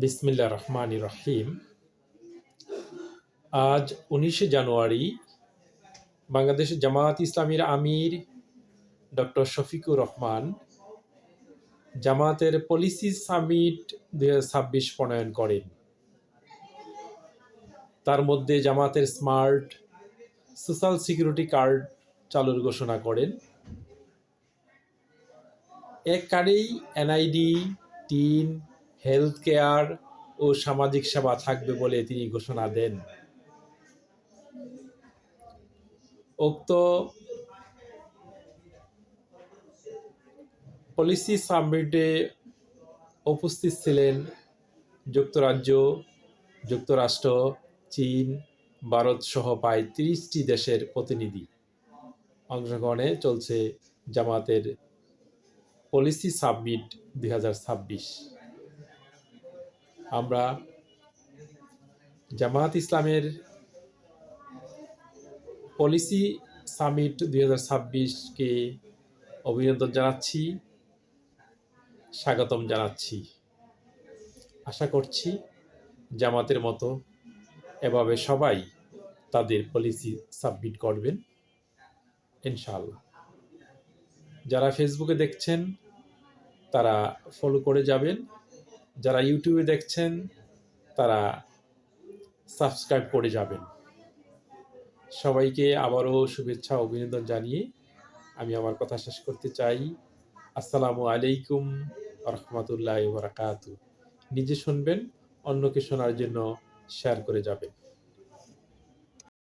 বিসমিল্লা রহমান রহিম আজ উনিশে জানুয়ারি বাংলাদেশ জামায়াত ইসলামীর আমির ডক্টর শফিকুর রহমান জামায়াতের পলিসি সামিট দুই ছাব্বিশ প্রণয়ন করেন। তার মধ্যে জামাতের স্মার্ট সোশ্যাল সিকিউরিটি কার্ড চালুর ঘোষণা করেন। এক কার্ডেই এনআইডি, টিন হেলথ কেয়ার ও সামাজিক সেবা থাকবে বলে তিনি ঘোষণা দেন। উক্ত পলিসি সাবমিটে উপস্থিত ছিলেন যুক্তরাজ্য, যুক্তরাষ্ট্র, চীন, ভারত সহ প্রায় তিরিশটি দেশের প্রতিনিধি। অংশগ্রহণে চলছে জামাতের পলিসি সাবমিট দুই হাজার ছাব্বিশ। আমরা জামায়াত ইসলামের পলিসি সামিট দুই হাজার ছাব্বিশকে অভিনন্দন জানাচ্ছি, স্বাগতম জানাচ্ছি। আশা করছি জামাতের মতো এভাবে সবাই তাদের পলিসি সাবমিট করবেন, ইনশাআল্লাহ। যারা ফেসবুকে দেখছেন, তারা ফলো করে যাবেন। যারা ইউটিউবে দেখছেন, তারা সাবস্ক্রাইব করে যাবেন। সবাইকে আবারও শুভেচ্ছা, অভিনন্দন জানিয়ে আমি আমার কথা শেষ করতে চাই। আসসালামু আলাইকুম রহমতুল্লাহ বারাকাতু নিজে শুনবেন, অন্যকে শোনার জন্য শেয়ার করে যাবেন।